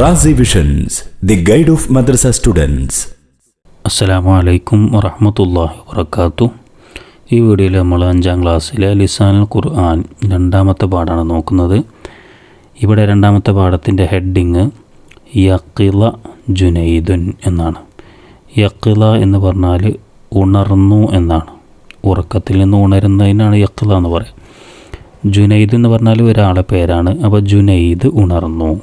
Razi visions the guide of madrasa students അസ്സലാമു അലൈക്കും വറഹമത്തല്ലാഹി വബർക്കാത്തു ഈ വീഡിയോയിൽ നമ്മൾ അഞ്ചാം ക്ലാസ്സിലെ ലിസാനുൽ ഖുർആൻ രണ്ടാമത്തെ പാഠമാണ് നോക്കുന്നത്. ഇവിടെ രണ്ടാമത്തെ പാഠത്തിന്റെ ഹെഡിങ് യക്കിള ജുനൈദുൻ എന്നാണ്. യക്കിള എന്ന് പറഞ്ഞാൽ ഉണർന്നു എന്നാണ്. ഉറക്കത്തിൽ നിന്ന് ഉണരുന്നതിനാണ് യക്കിള എന്ന് പറയുക. ജുനൈദ് എന്ന് പറഞ്ഞാൽ ഒരാളെ പേരാണ്. അപ്പോൾ ജുനൈദ് ഉണർന്നു.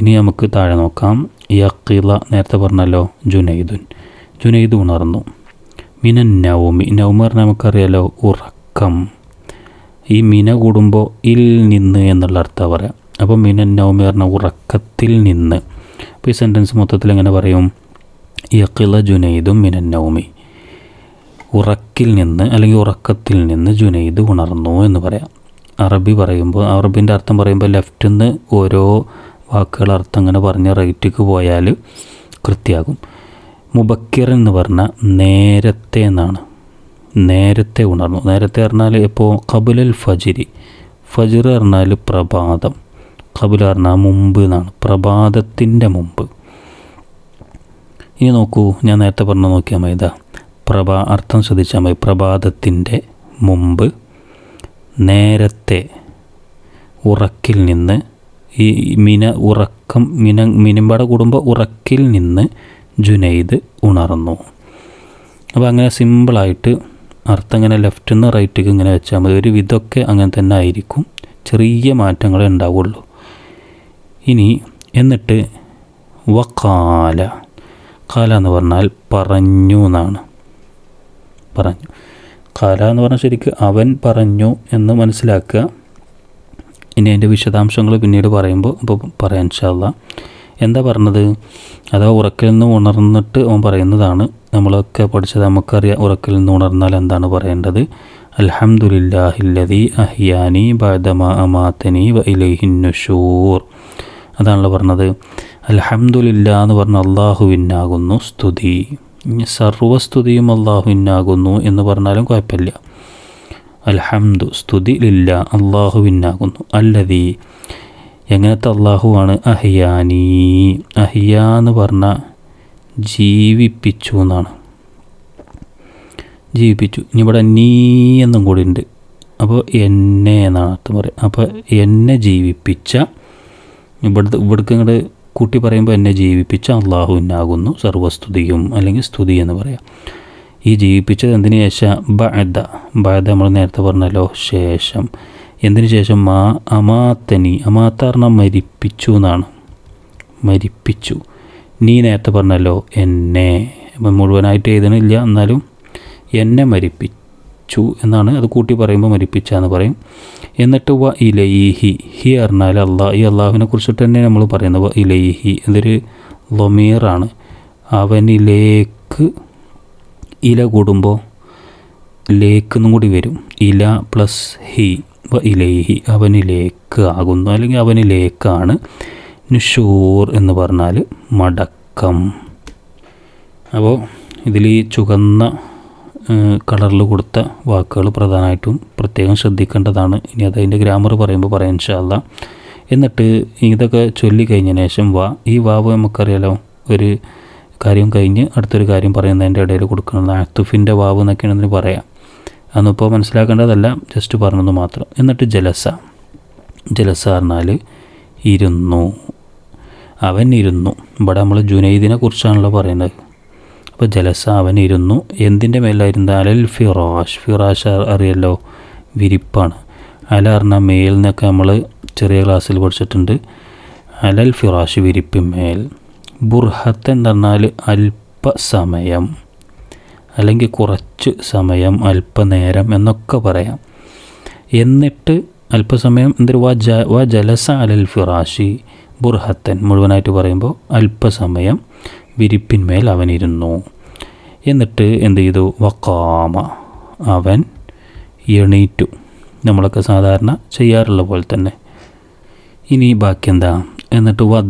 ഇനി നമുക്ക് താഴെ നോക്കാം. യക്കീല നേരത്തെ പറഞ്ഞല്ലോ ജുനൈദുൻ. ജുനൈദ് ഉണർന്നു. മിനൻ നൗമി. നൗമ പറഞ്ഞാൽ നമുക്കറിയാലോ ഉറക്കം. ഈ മിന കൂടുമ്പോൾ ഇൽ നിന്ന് എന്നുള്ള അർത്ഥം പറയാം. അപ്പോൾ മിനൻ നൗമി പറഞ്ഞാൽ ഉറക്കത്തിൽ നിന്ന്. അപ്പോൾ ഈ സെന്റൻസ് മൊത്തത്തിൽ എങ്ങനെ പറയും? യക്കിള ജുനൈദും മിനൻ നൗമി. ഉറക്കിൽ നിന്ന് അല്ലെങ്കിൽ ഉറക്കത്തിൽ നിന്ന് ജുനൈദ് ഉണർന്നു എന്ന് പറയാം. അറബി പറയുമ്പോൾ അറബിന്റെ അർത്ഥം പറയുമ്പോൾ ലെഫ്റ്റിൽ നിന്ന് ഓരോ വാക്കുകൾ അർത്ഥം ഇങ്ങനെ പറഞ്ഞ് റൈറ്റിക്ക് പോയാൽ കൃത്യമാകും മുബക്കിർ എന്ന് പറഞ്ഞാൽ നേരത്തെ എന്നാണ്? നേരത്തെ ഉണർന്നു. നേരത്തെ പറഞ്ഞാൽ ഇപ്പോൾ കബുലൽ ഫജിരി. ഫജിർ പറഞ്ഞാൽ പ്രഭാതം. കബുൽ പറഞ്ഞാൽ മുമ്പ് എന്നാണ്. പ്രഭാതത്തിന്റെ മുമ്പ്. ഇനി നോക്കൂ. ഞാൻ നേരത്തെ പറഞ്ഞു നോക്കിയാൽ മതി. ഇതാ. പ്രഭാ അർത്ഥം ശ്രദ്ധിച്ചാൽ മതി. പ്രഭാതത്തിന്റെ മുമ്പ് നേരത്തെ ഉറക്കിൽ നിന്ന് ഈ മിന ഉറക്കം മിന മിനിമ്പട കുടുംബ ഉറക്കിൽ നിന്ന് ജുനൈദ് ഉണർന്നു. അപ്പോൾ അങ്ങനെ സിമ്പിളായിട്ട് അർത്ഥം ഇങ്ങനെ ലെഫ്റ്റിൽ നിന്ന് റൈറ്റിൽ ഇങ്ങനെ വെച്ചാൽ മതി. ഒരു വിധമൊക്കെ അങ്ങനെ തന്നെ ആയിരിക്കും. ചെറിയ മാറ്റങ്ങളെ ഉണ്ടാവുള്ളൂ. ഇനി എന്നിട്ട് വക്കാല കാല എന്ന് പറഞ്ഞാൽ പറഞ്ഞു എന്നാണ്. പറഞ്ഞു. കാല എന്ന് പറഞ്ഞാൽ ശരിക്ക് അവൻ പറഞ്ഞു എന്ന് മനസ്സിലാക്കുക. ഇനി അതിന്റെ വിശദാംശങ്ങൾ പിന്നീട് പറയുമ്പോൾ അപ്പോൾ പറയാൻ ഇൻഷാല്ല എന്താ പറഞ്ഞത്? അഥവാ ഉറക്കിൽ നിന്ന് ഉണർന്നിട്ട് അവൻ പറയുന്നതാണ്. നമ്മളൊക്കെ പഠിച്ചത് നമുക്കറിയാം ഉറക്കിൽ നിന്ന് ഉണർന്നാൽ എന്താണ് പറയേണ്ടത്? അലഹമുല്ലാഹില്ലതി അഹിയാനി ബാദമ അമാത്തനി വ അതാണല്ലോ പറഞ്ഞത്. അലഹമുല്ല എന്ന് പറഞ്ഞ അള്ളാഹുവിനാകുന്നു സ്തുതി. സർവസ്തുതിയും അള്ളാഹുവിനാകുന്നു എന്ന് പറഞ്ഞാലും കുഴപ്പമില്ല. അൽഹംദു സ്തുതി ലില്ല അള്ളാഹുവിനാകുന്നു അല്ലതി എങ്ങനത്തെ അള്ളാഹുവാണ് അഹിയാനി. അഹിയ എന്ന് പറഞ്ഞാൽ ജീവിപ്പിച്ചു എന്നാണ്. ജീവിപ്പിച്ചു. ഇനി ഇവിടെ നീ എന്നും കൂടി ഉണ്ട്. അപ്പോൾ എന്നെ എന്നാണ് അർത്ഥം പറയുക. അപ്പോൾ എന്നെ ജീവിപ്പിച്ച ഇവിടുത്തെ ഇവിടേക്ക് ഇങ്ങോട്ട് കൂട്ടി പറയുമ്പോൾ എന്നെ ജീവിപ്പിച്ച അള്ളാഹുവിനാകുന്നു സർവസ്തുതിയും അല്ലെങ്കിൽ സ്തുതി എന്ന് പറയാം. ഈ ജീവിപ്പിച്ചത് എന്തിനു ശേഷം ബഅദ. ബഅദ നമ്മൾ നേരത്തെ പറഞ്ഞല്ലോ. ശേഷം. എന്തിനു ശേഷം? മാ അമാത്തനി അമാത്ത പറഞ്ഞാൽ മരിപ്പിച്ചു എന്നാണ്. മരിപ്പിച്ചു. നീ നേരത്തെ പറഞ്ഞല്ലോ എന്നെ. അപ്പം മുഴുവനായിട്ട് എഴുതണില്ല. എന്നാലും എന്നെ മരിപ്പിച്ചു എന്നാണ്. അത് കൂട്ടി പറയുമ്പോൾ മരിപ്പിച്ച എന്ന് പറയും. എന്നിട്ട് വ ഇലൈഹി. ഹി പറഞ്ഞാൽ അള്ളാഹ്. ഈ അള്ളാഹുവിനെ കുറിച്ചിട്ട് തന്നെ നമ്മൾ പറയുന്നത് വ ഇലൈഹി. ഇതൊരു ലൊമീറാണ് അവനിലേക്ക് ഇല കൂടുമ്പോൾ ലേക്ക് കൂടി വരും. ഇല പ്ലസ് ഹി ഇലൈഹി അവനിലേക്ക് ആകുന്നു. അല്ലെങ്കിൽ അവനിലേക്കാണ് നിഷൂർ എന്ന് പറഞ്ഞാൽ മടക്കം. അപ്പോൾ ഇതിൽ ഈ ചുവന്ന കളറിൽ കൊടുത്ത വാക്കുകൾ പ്രധാനമായിട്ടും പ്രത്യേകം ശ്രദ്ധിക്കേണ്ടതാണ്. ഇനി അത് അതിന്റെ ഗ്രാമർ പറയുമ്പോൾ പറയാൻ ഇൻഷാല്ല എന്നിട്ട് ഇതൊക്കെ ചൊല്ലിക്കഴിഞ്ഞതിന് ശേഷം വാ ഈ വാവ് നമുക്കറിയാലോ ഒരു കാര്യം കഴിഞ്ഞ് അടുത്തൊരു കാര്യം പറയുന്നതിന്റെ ഇടയിൽ കൊടുക്കുന്നത് ആക്തുഫിന്റെ വാവ് എന്നൊക്കെയാണ് ഇതിന് പറയാം. അതൊന്നിപ്പോൾ മനസ്സിലാക്കേണ്ടതല്ല ജസ്റ്റ് പറഞ്ഞത് മാത്രം. എന്നിട്ട് ജലസ. ജലസ പറഞ്ഞാൽ ഇരുന്നു. അവൻ ഇരുന്നു. ഇവിടെ നമ്മൾ ജുനൈദിനെ കുറിച്ചാണല്ലോ പറയുന്നത്. അപ്പോൾ ജലസ അവൻ ഇരുന്നു. എന്തിന്റെ മേലായിരുന്നു? അലൽ ഫിറാഷ്. ഫിറാഷ് അറിയല്ലോ? വിരിപ്പാണ്. അല പറഞ്ഞാൽ മേൽ നിന്നൊക്കെ നമ്മൾ ചെറിയ ക്ലാസ്സിൽ പഠിച്ചിട്ടുണ്ട്. അലൽ ഫിറാഷ് വിരിപ്പിന്മേൽ. ബുർഹത്ത് എന്ന് പറഞ്ഞാൽ അല്പസമയം അല്ലെങ്കിൽ കുറച്ച് സമയം അല്പനേരം എന്നൊക്കെ പറയാം. എന്നിട്ട് അല്പസമയം എന്തൊരു വ ജ വ ജലസ അലൽ ഫിറാഷി ബുർഹത്തൻ മുഴുവനായിട്ട് പറയുമ്പോൾ അല്പസമയം വിരിപ്പിന്മേൽ അവനിരുന്നു. എന്നിട്ട് എന്ത് ചെയ്തു? വക്കാമ അവൻ എണീറ്റു. നമ്മളൊക്കെ സാധാരണ ചെയ്യാറുള്ള പോലെ തന്നെ. ഇനി ബാക്കി എന്താ? എന്നിട്ട് വ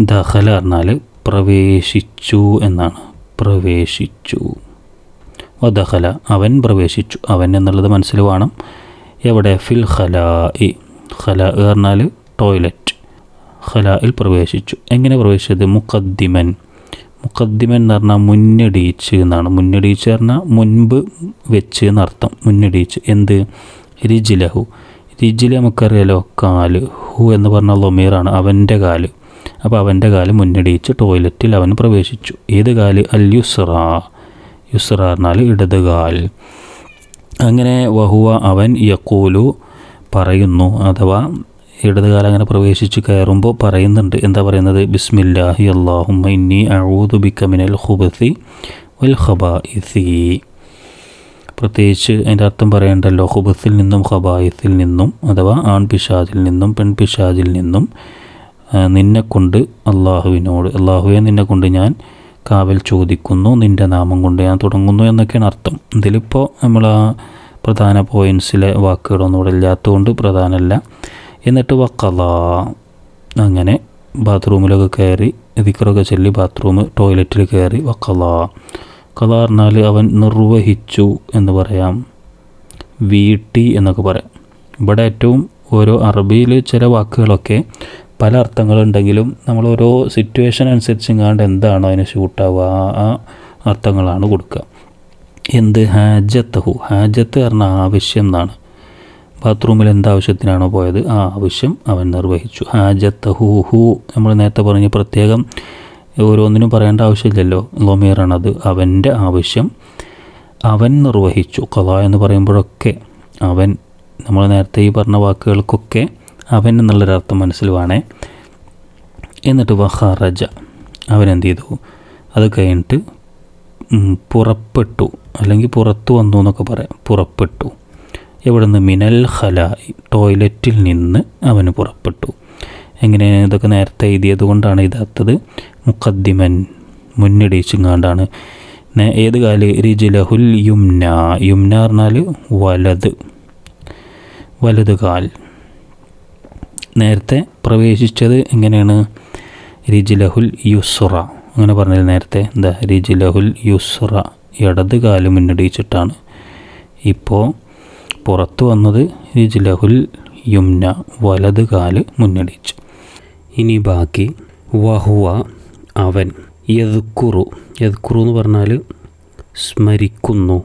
ദഹല ദഹല പറഞ്ഞാൽ പ്രവേശിച്ചു എന്നാണ്. പ്രവേശിച്ചു. വദഖല അവൻ പ്രവേശിച്ചു. അവൻ എന്നുള്ളത് മനസ്സിൽ വേണം. എവിടെ? ഫിൽ ഖലാ ഇ ഖല പറഞ്ഞാൽ ടോയ്ലറ്റ് ഖലായിൽ പ്രവേശിച്ചു. എങ്ങനെ പ്രവേശിച്ചത്? മുഖദ്ദിമൻ. മുഖദ്ദിമൻ എന്ന് പറഞ്ഞാൽ മുന്നടിയിച്ച് എന്നാണ്. മുന്നടിയിച്ച് പറഞ്ഞാൽ മുൻപ് വെച്ച് എന്നർത്ഥം മുന്നടിയിച്ച്. എന്ത്? രിജിലഹു. രിജില നമുക്കറിയാലോ കാൽ. ഹു എന്ന് പറഞ്ഞാൽ ലൊമീറാണ്. അവന്റെ കാൽ. അപ്പോൾ അവന്റെ കാൽ മുന്നടിയിച്ച് ടോയ്ലറ്റിൽ അവൻ പ്രവേശിച്ചു. ഏത് കാൽ? അൽ യുസ്ര യുസ്ര എന്നാൽ ഇടത് കാൽ. അങ്ങനെ വഹുവ അവൻ യക്കൂലു പറയുന്നു അഥവാ ഇടത് കാലം അങ്ങനെ പ്രവേശിച്ച് കയറുമ്പോൾ പറയുന്നുണ്ട്. എന്താ പറയുന്നത്? ബിസ്മില്ലാഹി അള്ളാഹുമ്മ ഇന്നി അഊദു ബിക മിനൽ ഖുബസി വൽ ഖബായിസി. പ്രത്യേകിച്ച് അതിന്റെ അർത്ഥം പറയേണ്ടല്ലോ ഹുബസിൽ നിന്നും ഖബായിസിൽ നിന്നും അഥവാ ആൺ പിശാജിൽ നിന്നും പെൺ പിശാജിൽ നിന്നും നിന്നെ കൊണ്ട് അള്ളാഹുവിനോട് അള്ളാഹുവെ നിന്നെ കൊണ്ട് ഞാൻ കാവൽ ചോദിക്കുന്നു നിന്റെ നാമം കൊണ്ട് ഞാൻ തുടങ്ങുന്നു എന്നൊക്കെയാണ് അർത്ഥം. ഇതിലിപ്പോൾ നമ്മൾ ആ പ്രധാന പോയിൻസിലെ വാക്കുകളൊന്നും ഇവിടെ ഇല്ലാത്തതുകൊണ്ട് പ്രധാനമല്ല. എന്നിട്ട് വക്കല അങ്ങനെ ബാത്റൂമിലൊക്കെ കയറി ദിക്കറൊക്കെ ചൊല്ലി ബാത്റൂം ടോയ്ലറ്റിൽ കയറി വക്കല കഥ പറഞ്ഞാൽ അവൻ നിർവഹിച്ചു എന്ന് പറയാം. വീട്ടി എന്നൊക്കെ പറയാം. ഇവിടെ ഏറ്റവും ഓരോ അറബിയിൽ ചില വാക്കുകളൊക്കെ പല അർത്ഥങ്ങളുണ്ടെങ്കിലും നമ്മൾ ഓരോ സിറ്റുവേഷൻ അനുസരിച്ച് ഇങ്ങാണ്ട് എന്താണോ അതിന് ഷൂട്ടാവുക ആ അർത്ഥങ്ങളാണ് കൊടുക്കുക. എന്ത്? ഹാജത്തഹു. ഹാജത്ത് പറഞ്ഞ ആവശ്യം എന്നാണ്. ബാത്റൂമിൽ എന്താവശ്യത്തിനാണോ പോയത്? ആ ആവശ്യം അവൻ നിർവഹിച്ചു. ഹാജത്തഹു ഹു. നമ്മൾ നേരത്തെ പറഞ്ഞ് പ്രത്യേകം ഓരോന്നിനും പറയേണ്ട ആവശ്യമില്ലല്ലോ. ലൊമീറാണത് അവന്റെ ആവശ്യം അവൻ നിർവഹിച്ചു. കഥ എന്ന് പറയുമ്പോഴൊക്കെ അവൻ നമ്മൾ നേരത്തെ ഈ പറഞ്ഞ വാക്കുകൾക്കൊക്കെ അവൻ എന്നുള്ളൊരർത്ഥം മനസ്സിൽ വേണേ എന്നിട്ട് വഹാറജ അവനെന്ത് ചെയ്തു അത് കഴിഞ്ഞിട്ട് പുറപ്പെട്ടു. അല്ലെങ്കിൽ പുറത്തു വന്നു എന്നൊക്കെ പറയാം. പുറപ്പെട്ടു. എവിടെ നിന്ന് മിനൽ ഖലായി. ടോയ്ലറ്റിൽ നിന്ന് അവന് പുറപ്പെട്ടു. എങ്ങനെ? ഇതൊക്കെ നേരത്തെ എഴുതിയത് കൊണ്ടാണ് ഇതാത്തത്. മുഖദ്ദിമൻ മുന്നിടിച്ചുങ്ങാണ്ടാണ്. ഏത് കാൽ? റിജിലഹുൽ യുംന. യുംന പറഞ്ഞാൽ വലത്. വലത് കാൽ. നേരത്തെ പ്രവേശിച്ചത് എങ്ങനെയാണ്? റിജിലഹുൽ യുസുറ. അങ്ങനെ പറഞ്ഞത് നേരത്തെ? എന്താ? റിജിലഹുൽ യുസുറ. ഇടത് കാൽ മുന്നടിച്ചിട്ടാണ്. ഇപ്പോൾ പുറത്തു വന്നത് റിജിലഹുൽ യുംന. വലത് കാൽ മുന്നടിച്ചു. ഇനി ബാക്കി. വഹുവ അവൻ. യദ്ക്കുറു യദ്ക്കുറു എന്ന് പറഞ്ഞാൽ സ്മരിക്കുന്നു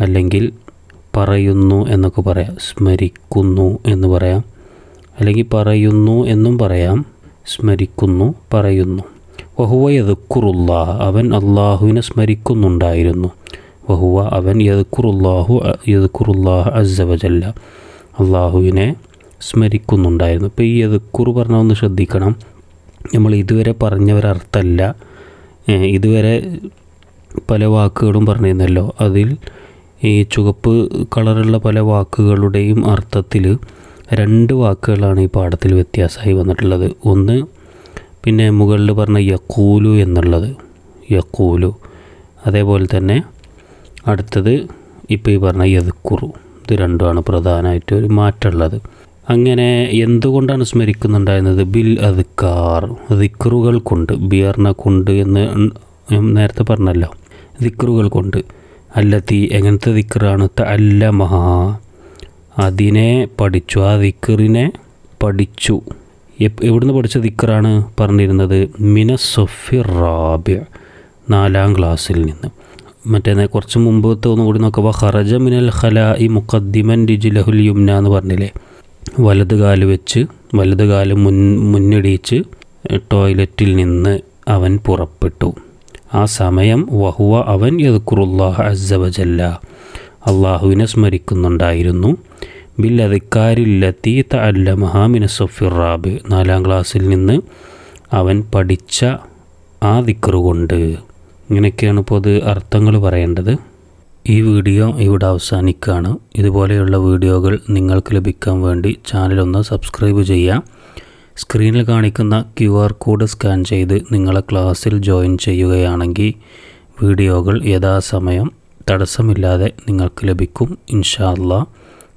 അല്ലെങ്കിൽ പറയുന്നു എന്നൊക്കെ പറയാം. സ്മരിക്കുന്നു എന്ന് പറയാം. അല്ലെങ്കിൽ പറയുന്നു എന്നും പറയാം സ്മരിക്കുന്നു പറയുന്നു. വഹുവ യദക്കുറുള്ള അവൻ അള്ളാഹുവിനെ സ്മരിക്കുന്നുണ്ടായിരുന്നു. വഹുവ അവൻ യദക്കുറുല്ലാഹു യദക്കുറുല്ലാഹ് അസവജല്ല അള്ളാഹുവിനെ സ്മരിക്കുന്നുണ്ടായിരുന്നു. ഇപ്പോൾ ഈ യദക്കുറു പറഞ്ഞ ഒന്ന് ശ്രദ്ധിക്കണം. നമ്മൾ ഇതുവരെ പറഞ്ഞ ഒരർത്ഥമല്ല ഇതുവരെ പല വാക്കുകളും പറഞ്ഞിരുന്നല്ലോ. അതിൽ ഈ ചുവപ്പ് കളറുള്ള പല വാക്കുകളുടെയും അർത്ഥത്തിൽ രണ്ട് വാക്കുകളാണ് ഈ പാഠത്തിൽ വ്യത്യാസമായി വന്നിട്ടുള്ളത്. ഒന്ന് പിന്നെ മുകളിൽ പറഞ്ഞ യക്കൂലു എന്നുള്ളത്. യക്കൂലു അതേപോലെ തന്നെ അടുത്തത് ഇപ്പോൾ ഈ പറഞ്ഞ യതുക്കുറു ഇത് രണ്ടുമാണ് പ്രധാനമായിട്ട് ഒരു മാറ്റമുള്ളത്. അങ്ങനെ എന്തുകൊണ്ടാണ് സ്മരിക്കുന്നുണ്ടായിരുന്നത്? ബിൽ അധിക്കാർ ദിക്റുകൾ കൊണ്ട്. ബിയർണ കൊണ്ട് എന്ന് നേരത്തെ പറഞ്ഞല്ലോ. ദിക്റുകൾ കൊണ്ട്. അല്ലത്തി എങ്ങനത്തെ ദിക്റാണ്? അല്ല മഹാ അതിനെ പഠിച്ചു. ആ ദിക്കറിനെ പഠിച്ചു. എവിടുന്ന് പഠിച്ച ദിക്കറാണ് പറഞ്ഞിരുന്നത്? മിനസൊഫി റാബ്യ നാലാം ക്ലാസ്സിൽ നിന്ന്. മറ്റേ കുറച്ച് മുമ്പത്തെ തോന്നു കൂടി നോക്കുമ്പോൾ ഹറജ മിനൽ ഖല ഈ മുഖദ്ദിമൻ ഡിജിലഹുൽ യുംന എന്ന് പറഞ്ഞില്ലേ? വലത് കാൽ വെച്ച് വലത് കാൽ മുൻ മുന്നിടിച്ച് ടോയ്ലറ്റിൽ നിന്ന് അവൻ പുറപ്പെട്ടു. ആ സമയം വഹുവ അവൻ യദ്ക്കുറുല്ലാഹ അസ്സവജല്ല അള്ളാഹുവിനെ സ്മരിക്കുന്നുണ്ടായിരുന്നു. ബിൽ അധിക്കാരില്ലത്തി തഅല്ല മഹാമിന സൊഫിറാബ് നാലാം ക്ലാസ്സിൽ നിന്ന് അവൻ പഠിച്ച ആ ദിക്കറുകൊണ്ട് ഇങ്ങനെയൊക്കെയാണ് അത് അർത്ഥങ്ങൾ പറയേണ്ടത്. ഈ വീഡിയോ ഇവിടെ അവസാനിക്കുകയാണ്. ഇതുപോലെയുള്ള വീഡിയോകൾ നിങ്ങൾക്ക് ലഭിക്കാൻ വേണ്ടി ചാനലൊന്ന് സബ്സ്ക്രൈബ് ചെയ്യാം സ്ക്രീനിൽ കാണിക്കുന്ന ക്യു ആർ കോഡ് സ്കാൻ ചെയ്ത് നിങ്ങളെ ക്ലാസ്സിൽ ജോയിൻ ചെയ്യുകയാണെങ്കിൽ വീഡിയോകൾ യഥാസമയം തടസ്സമില്ലാതെ നിങ്ങൾക്ക് ലഭിക്കും ഇൻഷാ